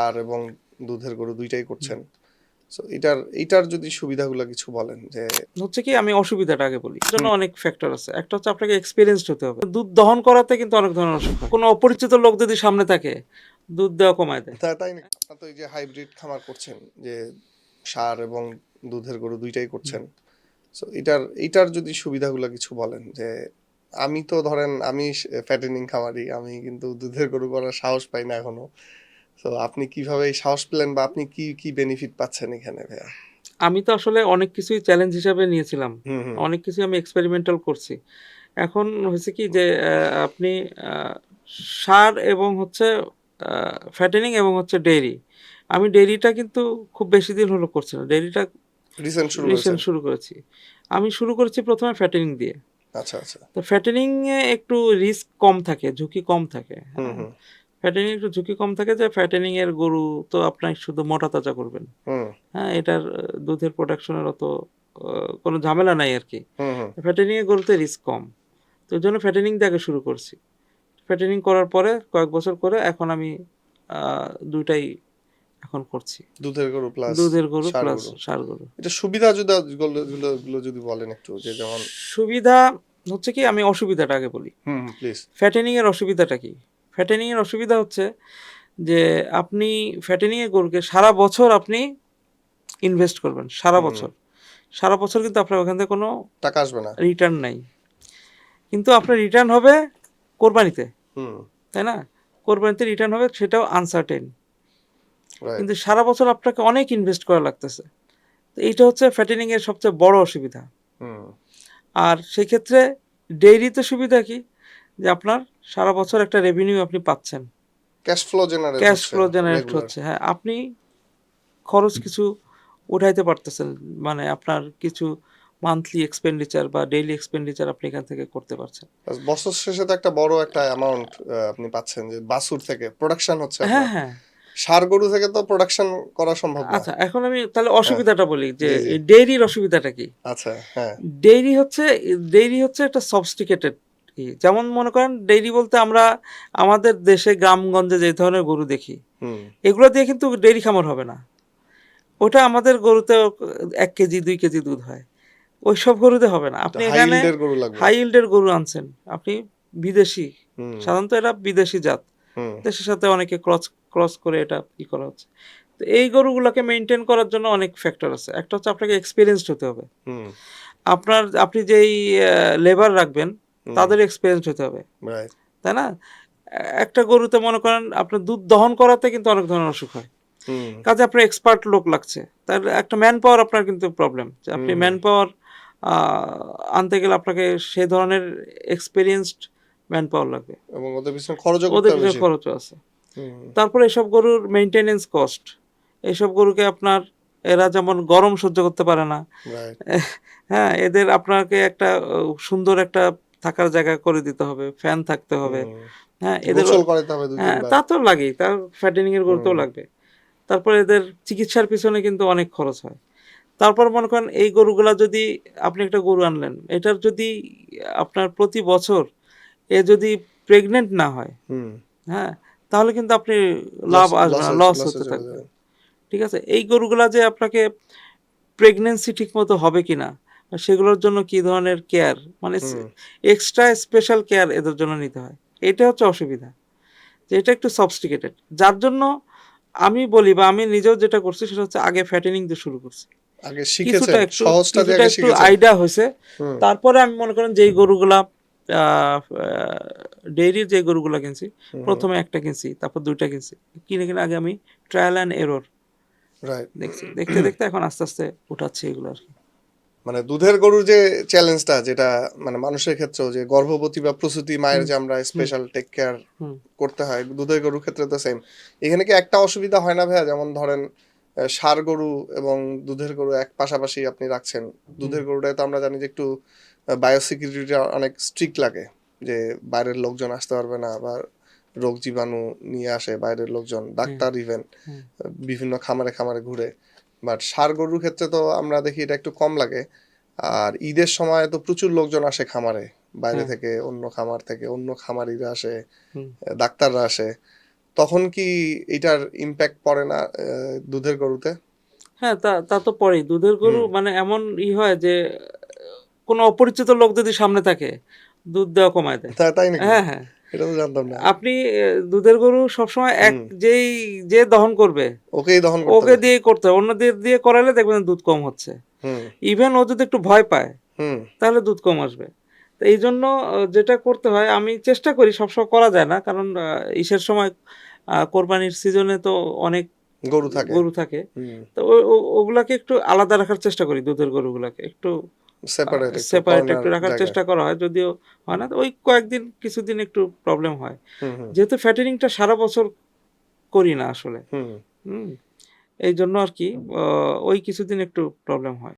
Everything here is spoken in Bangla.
আর এবং দুধের গরু দুইটাই করছেন। সো এটার এটার যদি সুবিধাগুলো কিছু বলেন যে হচ্ছে কি আমি অসুবিধাটা আগে বলি। জন্য অনেক ফ্যাক্টর আছে। একটা হচ্ছে আপনাকে এক্সপিরিয়েন্সড হতে হবে। দুধ দহন করাতে কিন্তু অনেক ধরনের অসুখ কোনো অপরিচিত লোক যদি সামনে থাকে দুধ দেওয়া কমায় দেয়। তা- তাই না? আপনার তো এই যে হাইব্রিড খামার করছেন যে সার এবং দুধের গরু দুইটাই করছেন। সো এটার এটার যদি সুবিধাগুলো কিছু বলেন যে আমি তো ধরেন আমি ফ্যাটেনিং খামারি আমি কিন্তু দুধের গরু করার সাহস পাই না এখনও। তো আপনি কীভাবে এই সাহস পেলেন বা আপনি কি কি বেনিফিট পাচ্ছেন এখানে ভাইয়া? আমি তো আসলে অনেক কিছুই চ্যালেঞ্জ হিসাবে নিয়েছিলাম। অনেক কিছু আমি এক্সপেরিমেন্টাল করছি। এখন হয়েছে কি যে আপনি সার এবং হচ্ছে ফ্যাটেনিং এবং হচ্ছে ডেইরি আমি ডেইরিটা কিন্তু খুব বেশি দিন হলো করছি না। ডেইরিটা রিসেন্ট শুরু করেছি। আমি শুরু করেছি প্রথমে ফ্যাটেনিং দিয়ে। আচ্ছা আচ্ছা। তো ফ্যাটেনিং এ একটু রিস্ক কম থাকে ঝুঁকি কম থাকে। ফ্যাটেনিং একটু ঝুঁকি কম থাকে যে ফ্যাটেনিং এর গরু তো আপনার শুধু মোটা তাজা করবেন। হ্যাঁ এটার দুধের প্রোডাকশনের অত কোনো ঝামেলা নাই আর কি। ফ্যাটেনিং এর গরুতে রিস্ক কম। তো ওই জন্য ফ্যাটেনিং দিয়ে আগে শুরু করছি। ফ্যাটেনিং করার পরে কয়েক বছর করে এখন আমি দুইটাই এখন করছি। দুধের গরু প্লাস দুধের গরু প্লাস সার গরু। এটা সুবিধা যদি গুলো যদি বলেন একটু যে যেমন সুবিধা হচ্ছে কি আমি অসুবিধাটা আগে বলি। হুম প্লিজ ফ্যাটেনিং এর অসুবিধাটা কি? ফ্যাটেনিং এর অসুবিধা হচ্ছে যে আপনি ফ্যাটেনিংয়ে গরুকে সারা বছর আপনি ইনভেস্ট করবেন সারা বছর। সারা বছর কিন্তু আপনার ওখান থেকে কোনো টাকা আসবে না। রিটার্ন নাই। কিন্তু আপনার রিটার্ন হবে কোরবানিতে তাই না? কোরবানিতে রিটার্ন হবে সেটাও আনসার্টেন কিন্তু সারা বছর আপনাকে অনেক ইনভেস্ট করা লাগতেছে। তো এইটা হচ্ছে ফ্যাটেনিং এর সবচেয়ে বড় অসুবিধা। হুম। আর সেই ক্ষেত্রে ডেইরিতে সুবিধা কি? যে আপনার সারা বছর একটা রেভিনিউ আপনি পাচ্ছেন। Cash flow generate cash flow generate হচ্ছে হ্যাঁ। আপনি খরচ কিছু উঠাইতে পারতেছেন মানে আপনার কিছু মান্থলি এক্সপেন্ডিচার বা ডেইলি এক্সপেন্ডিচার আপনি এখান থেকে করতে পারছেন। বছর শেষে তো একটা বড় একটা অ্যামাউন্ট আপনি পাচ্ছেন যে বাসুর থেকে প্রোডাকশন হচ্ছে হ্যাঁ হ্যাঁ। ষাঁড় গরু থেকে তো প্রোডাকশন করা সম্ভব না। আচ্ছা এখন আমি তাহলে অসুবিধাটা বলি যে। ডেইরির অসুবিধাটা কি? আচ্ছা হ্যাঁ। ডেইরি হচ্ছে ডেইরি হচ্ছে একটা সবস্টিকেটেড যেমন মনে করেন ডেইরি বলতে আমরা আমাদের দেশে গ্রামগঞ্জে যে ধরনের গরু দেখি এগুলো দিয়ে কিন্তু ডেইরি খামার হবে না। ওটা আমাদের গরুতে এক কেজি দুই কেজি দুধ হয়। ওই সব গরুতে হবে না। আপনি এখানে গরু হাই ইল্ডের গরু আনছেন। আপনি বিদেশি। সাধারণত এটা বিদেশি জাত। দেশের সাথে অনেকে ক্রস ক্রস করে এটা ই করা হচ্ছে। তো এই গরুগুলোকে মেনটেন করার জন্য অনেক ফ্যাক্টর আছে। একটা হচ্ছে আপনাকে এক্সপিরিয়েন্সড হতে হবে। আপনার আপনি যেই লেবার রাখবেন। তাদের এক্সপিরিয়েন্স হতে হবে। তাই না? একটা গরুতে মনে করেন আপনার দুধ দহন করাতে কিন্তু অনেক ধরনের অসুখ হয়। কাজে আপনার এক্সপার্ট লোক লাগছে। তার একটা ম্যান পাওয়ার আপনার কিন্তু প্রবলেম আপনি ম্যান পাওয়ার আনতে গেলে আপনাকে সেই ধরনের এক্সপিরিয়েন্সড ম্যান পাওয়ার লাগবে। এবং ওদের পিছনে খরচও করতে ওদের পিছনে বেশি। খরচও আছে। তারপরে এসব গরুর মেনটেনেন্স কস্ট এসব গরুকে আপনার এরা যেমন গরম সহ্য করতে পারে না। হ্যাঁ এদের আপনাকে একটা সুন্দর একটা থাকার জায়গা করে দিতে হবে ফ্যান থাকতে হবে। হ্যাঁ এদের হ্যাঁ তা তো লাগেই তার ফ্যাটেনিং এর গরুতেও হুম। লাগবে। তারপরে এদের চিকিৎসার পিছনে কিন্তু অনেক খরচ হয়। তারপর মনে করেন এই গরুগুলা যদি আপনি একটা গরু আনলেন এটার যদি আপনার প্রতি বছর এ যদি প্রেগনেন্ট না হয় হ্যাঁ তাহলে কিন্তু আপনি লাভ আসবে না লস হতে থাকবে। ঠিক আছে? এই গরুগুলা যে আপনাকে প্রেগনেন্সি ঠিক মতো হবে কিনা সেগুলোর জন্য কি ধরনের কেয়ার মানে এক্সট্রা স্পেশাল কেয়ার এদের জন্য নিতে হয়। এটা হচ্ছে অসুবিধা। যে এটা একটু সবস্টিকেটেড যার জন্য আমি বলি বা আমি নিজেও যেটা করছি সেটা হচ্ছে আগে ফ্যাটেনিং দিয়ে শুরু করছি। কিছুটা একটু একটু আইডিয়া হয়েছে। তারপরে আমি মনে করেন যেই গরুগুলা ডেইরির যে গরুগুলা কিনছি প্রথমে একটা কিনছি তারপর দুইটা কিনছি। কিনে কিনে আগে আমি ট্রায়াল অ্যান্ড এরর দেখছি। দেখতে দেখতে এখন আস্তে আস্তে উঠাচ্ছি এগুলো আর কি। মানে দুধের গরুর যে চ্যালেঞ্জটা যেটা মানে মানুষের ক্ষেত্রেও যে গর্ভবতী বা প্রসূতি মায়ের যে আমরা স্পেশাল টেক কেয়ার করতে হয় দুধের গরুর ক্ষেত্রে তো সেম এখানে কি একটা অসুবিধা হয় না ভাইয়া? যেমন ধরেন ষাঁড় গরু এবং দুধের গরু এক পাশাপাশি আপনি রাখছেন। দুধের গরুটায় তো আমরা জানি যে একটু বায়োসিকিউরিটি অনেক স্ট্রিক্ট লাগে। যে বাইরের লোকজন আসতে পারবে না বা রোগ জীবাণু নিয়ে আসে বাইরের লোকজন ডাক্তার ইভেন বিভিন্ন খামারে খামারে ঘুরে। বাট ষাঁড় গরুর ক্ষেত্রে তো আমরা দেখি এটা একটু কম লাগে। আর ঈদের সময় তো প্রচুর লোকজন আসে খামারে। বাইরে। থেকে অন্য খামার থেকে অন্য খামারিরা আসে। ডাক্তাররা আসে। তখন কি এটার ইম্প্যাক্ট পড়ে না দুধের গরুতে? হ্যাঁ তা তা তো পরেই দুধের গরু মানে এমন ই হয় যে কোনো অপরিচিত লোক যদি সামনে থাকে দুধ দেওয়া কমায় দেয়। তাই হ্যাঁ হ্যাঁ। এটা তো জানতাম না। আপনি দুধের গরু সবসময় এক যেই যে দহন করবে ওকেই দহন করতে ওকে। দিয়ে করতে হবে। অন্যদের দিয়ে করালে দেখবেন দুধ কম হচ্ছে। ইভেন ও যদি একটু ভয় পায় তাহলে দুধ কম আসবে। তো এই জন্য যেটা করতে হয় আমি চেষ্টা করি সবসময় করা যায় না। কারণ ইসের সময় কোরবানির সিজনে তো অনেক গরু থাকে। গরু থাকে। তো ওগুলাকে একটু আলাদা রাখার চেষ্টা করি দুধের গরুগুলাকে। একটু সেপারেট একটু রাখার চেষ্টা করা হয় যদিও হয় না। ওই কয়েকদিন কিছুদিন একটু প্রবলেম হয়। যেহেতু ফ্যাটেনিংটা সারা বছর করি না আসলে। হুম। হুম। এই জন্য আর কি ওই কিছুদিন একটু প্রবলেম হয়।